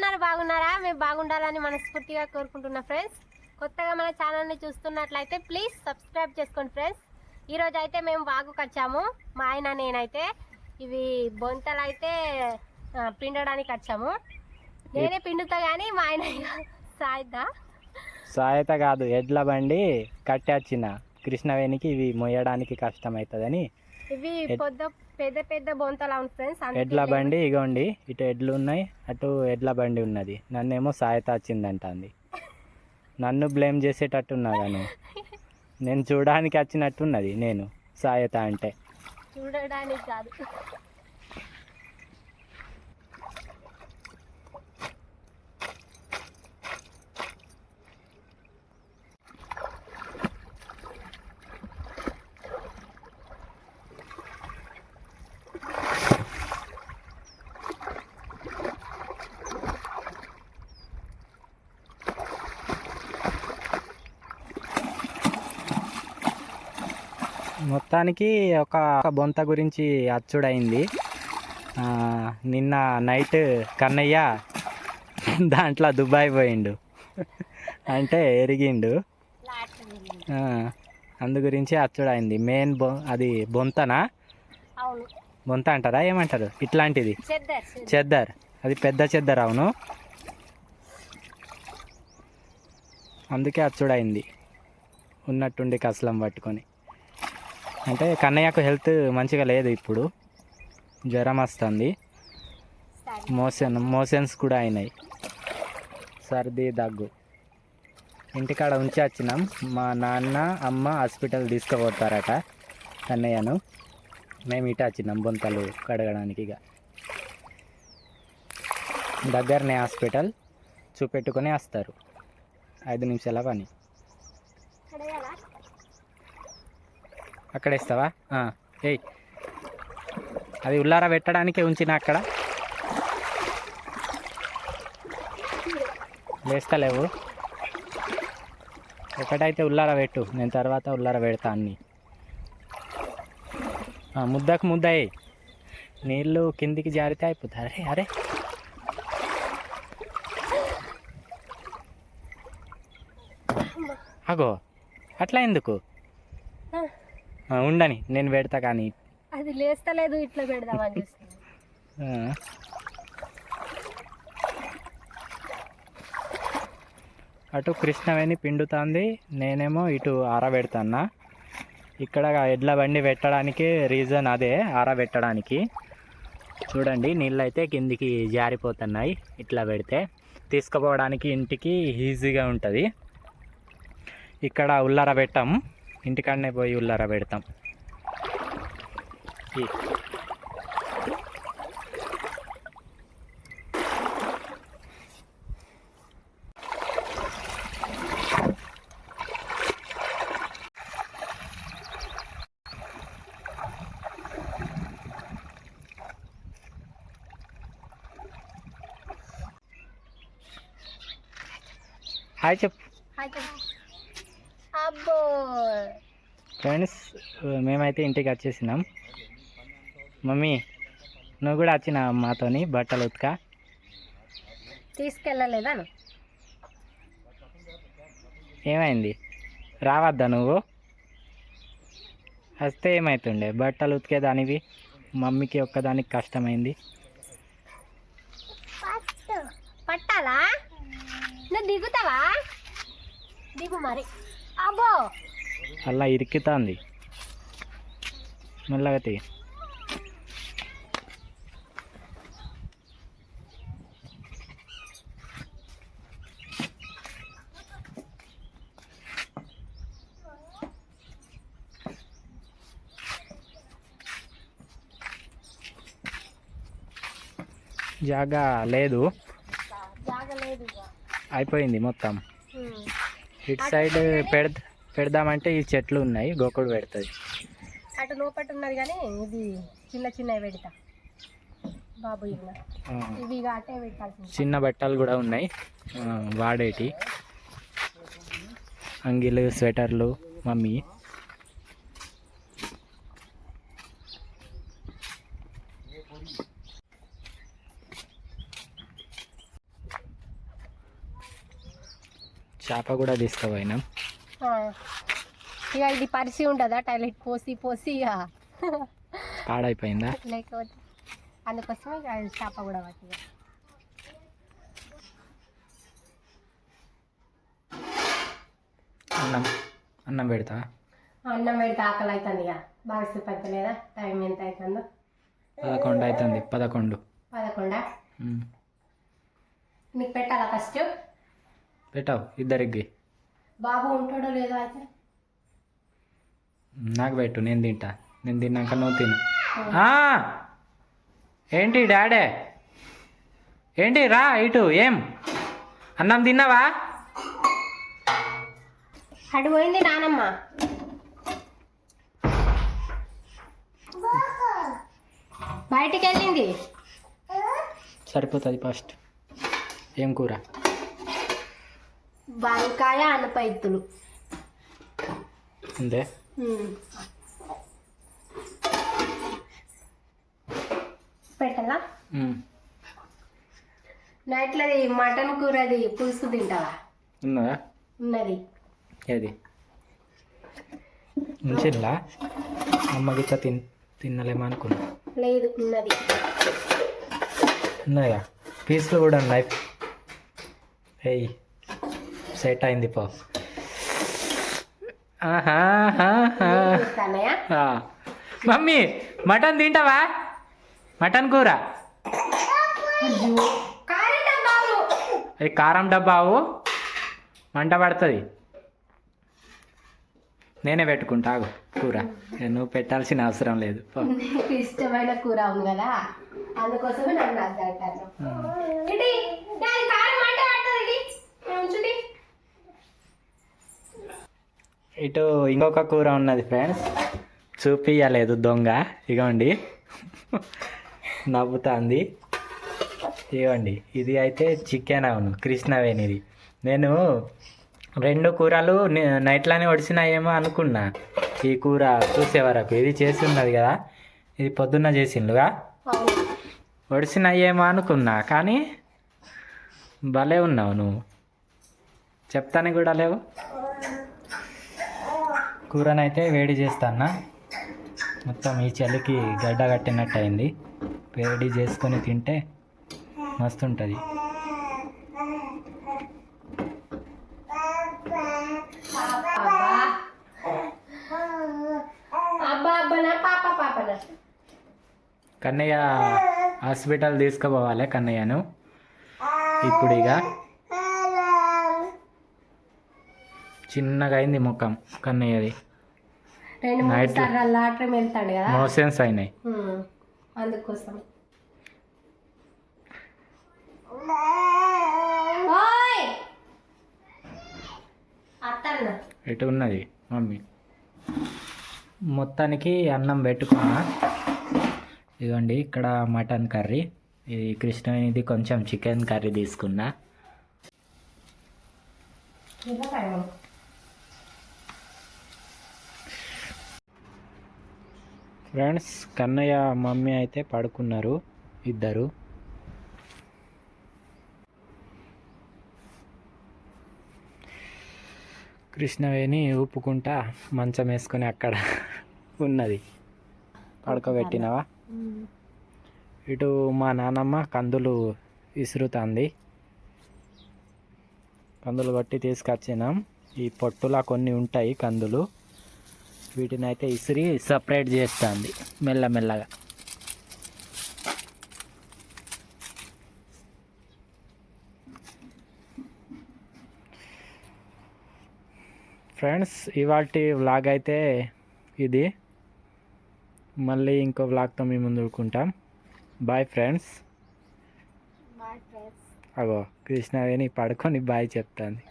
ఉన్నారు బాగున్నారా? మేము బాగుండాలని మనస్ఫూర్తిగా కోరుకుంటున్నా ఫ్రెండ్స్. కొత్తగా మన ఛానల్ని చూస్తున్నట్లయితే ప్లీజ్ సబ్స్క్రైబ్ చేసుకోండి ఫ్రెండ్స్. ఈరోజు అయితే మేము వాగుకు వచ్చాము మా ఆయన నేనైతే ఇవి బొంతలు అయితే పిండడానికి వచ్చాము నేనే పిండుతా కానీ మా ఆయన సాయిద్దా. సాయత కాదు ఎడ్ల బండి కట్టొచ్చిన. కృష్ణవేణికి ఇవి మొయ్యడానికి కష్టమవుతుందని ఇవి పొద్దు పెద్ద పెద్ద బొంతలు అవును ఫ్రెండ్స్. ఎడ్ల బండి ఇగోండి ఇటు ఎడ్లు ఉన్నాయి అటు ఎడ్ల బండి ఉన్నది. నన్నేమో సాయత వచ్చిందంటుంది. నన్ను బ్లేమ్ చేసేటట్టున్నా కానీ నేను చూడడానికి వచ్చినట్టున్నది నేను సాయత అంటే. చూడడానికి కాదు. మొత్తానికి ఒక బొంత గురించి అచ్చుడైంది. నిన్న నైట్ కన్నయ్య దాంట్లో దుబాయ్ పోయిండు. అంటే ఎరిగిండు. అందు గురించి అచ్చుడైంది. మెయిన్ బొ అది బొంతనా? బొంత అంటారా? ఏమంటారు? ఇట్లాంటిది. చెద్దర్. చెద్దర్. అది పెద్ద చెద్దర్ అవును. అందుకే అచ్చుడైంది. ఉన్నట్టుండి కసలం పట్టుకొని. అంటే కన్నయ్యకు హెల్త్ మంచిగా లేదు ఇప్పుడు. జ్వరం వస్తుంది. మోషన్ మోషన్స్ కూడా అయినాయి. సర్ది దగ్గు. ఇంటికాడ ఉంచి వచ్చినాం. మా నాన్న అమ్మ హాస్పిటల్ తీసుకుపోతారట కన్నయ్యను. మేము ఇటు వచ్చినాం బొంతలు కడగడానికి ఇక. దగ్గరనే హాస్పిటల్. చూపెట్టుకొని వస్తారు. ఐదు నిమిషాల పని. అక్కడ ఇస్తావా? ఏయ్. అది ఉల్లార పెట్టడానికే ఉంచిన అక్కడ. వేస్తలేవు ఒకటైతే ఉల్లార పెట్టు నేను తర్వాత ఉల్లార పెడతా అన్ని. ముద్దకు ముద్ద నీళ్ళు కిందికి జారితే అయిపోతారు అరే అరే. అగో అట్లా ఎందుకు? ఉండని నేను పెడతా కానీ. అది లేస్తలేదు ఇట్లా పెడదామని. అటు కృష్ణవేణి పిండుతుంది నేనేమో ఇటు ఆరబెడతాన్నా ఇక్కడ ఎడ్ల బండి పెట్టడానికి రీజన్ అదే ఆరబెట్టడానికి చూడండి నీళ్ళు అయితే కిందికి జారిపోతున్నాయి ఇట్లా పెడితే. తీసుకుపోవడానికి ఇంటికి ఈజీగా ఉంటుంది. ఇక్కడ ఉల్లార పెట్టాం. ఇంటికాడనే పోయి ఉల్లార పెడతాం. ఈ- హాయ్ చెప్పు. అబ్బో. ఫ్రెండ్స్ మేమైతే ఇంటికి వచ్చేసినాం. మమ్మీ నువ్వు కూడా వచ్చిన మాతోని బట్టలు ఉతక? తీసుకెళ్ళలేదా ఏమైంది? రావద్దా నువ్వు? వస్తే ఏమవుతుండే బట్టలు ఉతికేదానివి మమ్మీకి ఒక్కదానికి కష్టమైంది. పట్టాలా? నువ్వు దిగుతావా? దిగు మరి. అలా ఇరుకుతుంది మెల్లగా తీ. జాగా లేదు. అయిపోయింది మొత్తం. ఇటు సైడ్ పెడ పెడదామంటే ఈ చెట్లు ఉన్నాయి గోకుడు పెడుతుంది. అటు లోపట ఉన్నది కానీ ఇది చిన్న చిన్నవి పెడతా. బాబు ఇవి అటే పెట్టాల్సింది. చిన్న బట్టలు కూడా ఉన్నాయి. వాడేటి. అంగిలు స్వెటర్లు మమ్మీ. చేప కూడా తీసుకుపోయినాం. ఇక ఇది పరిచి ఉంటుందా? టాయిలెట్ పోసి పోసి ఇక పాడైపోయిందా? లేకపోతే అందుకోసం ఇక చేప కూడా పట్టి అన్నం అన్నం పెడతా అన్నం పెడితే ఆకలి అవుతుంది ఇక బాగా సేపు టైం ఎంత అవుతుందో పదకొండు అవుతుంది పదకొండు. పదకొండా. నీకు పెట్టాలా ఫస్ట్? పెట్టావు ఇద్దరికి. బాబు ఉంటాడో లేదో అయితే? నాకు పెట్టు నేను తింటా. నేను తిన్నాక నువ్వు తిను. ఆ! ఏంటి డాడే? ఏంటి రా ఇటు ఏం? అన్నం తిన్నావా? అటు పోయింది నానమ్మ. బయటికి వెళ్ళింది. సరిపోతుంది ఫస్ట్. ఏం కూర? వంకాయ అనపైతులు. అంతే పెట్టాలా. నైట్లది మటన్ కూరది పులుసు తింటావా? ఉన్నదా? ఉన్నది. ఏది? ఉంచిల్లా అమ్మ గిట్ట తిన్ తినలేమో అనుకున్నా. లేదు ఉన్నది. ఉన్నాయా పీస్లు కూడా ఉన్నాయి. ఏయ్. సెట్ అయింది పో. ఆహాహాహా. ఇస్తానయా ఆ. మమ్మీ మటన్ తింటావా? మటన్ కూర? అది కారం డబ్బావు? మంట పడుతుంది. నేనే పెట్టుకుంటా కూర. నువ్వు పెట్టాల్సిన అవసరం లేదు ఇష్టమైన కూర ఉంది కదా? అందుకోసమే నన్ను అర్థాను ఇటీ దాని కారం మంట పడుతుంది ఇది ఉంచుది ఇటు ఇంకొక కూర ఉన్నది ఫ్రెండ్స్. చూపియలేదు దొంగ. ఇగోండి. నవ్వుతాంది. ఇగోండి. ఇది అయితే చికెన్ అవును కృష్ణవేణిది నేను రెండు కూరలు నైట్లోనే వడిసినాయేమో అనుకున్నా. ఈ కూర చూసే వరకు. ఇది చేసి ఉన్నది కదా. ఇది పొద్దున్న చేసిండుగా వడిసినాయేమో అనుకున్నా. కానీ భలే ఉన్నావు నువ్వు. చెప్తాను కూడా లేవు? కూరనైతే వేడి చేస్తానా మొత్తం ఈ చలికి గడ్డ కట్టినట్టు అయింది వేడి చేసుకొని తింటే మస్తు ఉంటుంది కన్నయ్య హాస్పిటల్ తీసుకుపోవాలి కన్నయ్యను. ఇప్పుడు ఇక చిన్నగా అయింది ముఖం కన్నయ్యది రెండు మూడు Night- సార్లు లాటరీ వెళ్తాడు కదా? మోషన్స్ అయినాయి. అందుకోసం. ఎటు ఉన్నది మమ్మీ? మొత్తానికి అన్నం పెట్టుకున్నా. ఇదిగోండి ఇక్కడ మటన్ కర్రీ. ఇది కృష్ణవేణిది కొంచెం చికెన్ కర్రీ తీసుకున్నా. ఫ్రెండ్స్ కన్నయ్య మమ్మీ అయితే పడుకున్నారు ఇద్దరు. కృష్ణవేణి ఊపుకుంటా మంచం వేసుకొని అక్కడ ఉన్నది. పడుకోబెట్టినవా? ఇటు మా నానమ్మ కందులు ఇసురుతుంది. కందులు కొట్టి తీసుకొచ్చినాం. ఈ పొట్టులా కొన్ని ఉంటాయి కందులు. వీటిని అయితే ఇసిరి సపరేట్ చేస్తుంది మెల్లమెల్లగా. ఫ్రెండ్స్ ఇవాళ వ్లాగ్ అయితే ఇది. మళ్ళీ ఇంకో వ్లాగ్తో మేము ముందుకుంటాం బాయ్ ఫ్రెండ్స్ అగో కృష్ణవేణి పడుకొని బాయ్ చెప్తాంది.